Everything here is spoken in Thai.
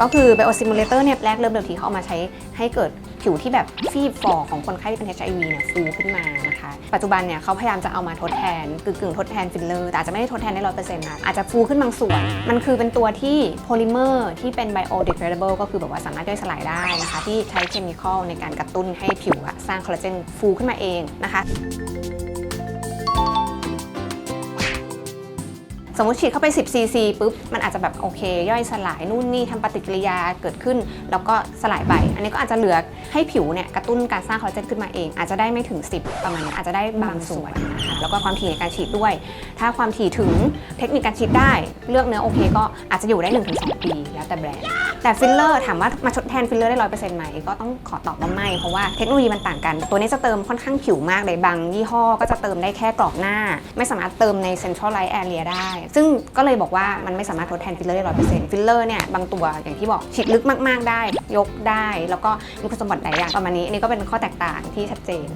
ก็คือ Bio Simulator เนี่ยแรกเริ่มเดิมทีเขาเอามาใช้ให้เกิดผิวที่แบบฟีบฟอของคนไข้ที่เป็น HIV เนี่ยฟูขึ้นมานะคะ ปัจจุบันเนี่ยเขาพยายามจะเอามาทดแทนกึ่งกึ่งๆทดแทนฟิลเลอร์แต่อาจจะไม่ได้ทดแทนได้ร้อยเปอร์เซ็นต์นะอาจจะฟูขึ้นบางส่วน มันคือเป็นตัวที่โพลิเมอร์ที่เป็น biodegradable ก็คือแบบว่าสามารถย่อยสลายได้นะคะ ที่ใช้เคมีคอลในการกระตุ้นให้ผิวอะสร้างคอลลาเจนฟูขึ้นมาเองนะคะ สมมติฉีดเข้าไป 10ซีซีปุ๊บ มันอาจจะแบบโอเค ย่อยสลายนู่นนี่ทำปฏิกิริยาเกิดขึ้น แล้วก็สลายไปอันนี้ก็อาจจะเหลือให้ผิวเนี่ยกระตุ้นการสร้างคอลลาเจนขึ้นมาเอง อาจจะได้ไม่ถึง 10 ประมาณนี้อาจจะได้บางส่วนนะคะแล้วก็ความถี่ในการฉีดด้วย ถ้าความถี่ถึงเทคนิคการฉีดได้ เลือกเนื้อโอเค ก็อาจจะอยู่ได้ 1-2 ปี แล้วแต่แบรนด์ แต่ฟิลเลอร์ถามว่ามาทดแทนฟิลเลอร์ได้ร้อยเปอร์เซ็นต์ไหมก็ต้องขอตอบว่าไม่ เพราะว่าเทคโนโลยีมันต่างกัน ตัวนี้จะเติมค่อนข้างผิวมากเลยบางยี่ห้อก็จะเติมได้แค่กรอบหน้า ไม่สามารถเติมใน central light area ได้ซึ่งก็เลยบอกว่ามันไม่สามารถทดแทนฟิลเลอร์ได้ร้อยเปอร์เซ็นต์ฟิลเลอร์เนี่ยบางตัวอย่างที่บอกฉีดลึกมาก ๆ ได้ ยกได้ แล้วก็มีคุณสมบัติหลายอย่างประมาณนี้ อันนี้ก็เป็นข้อแตกต่างที่ชัดเจน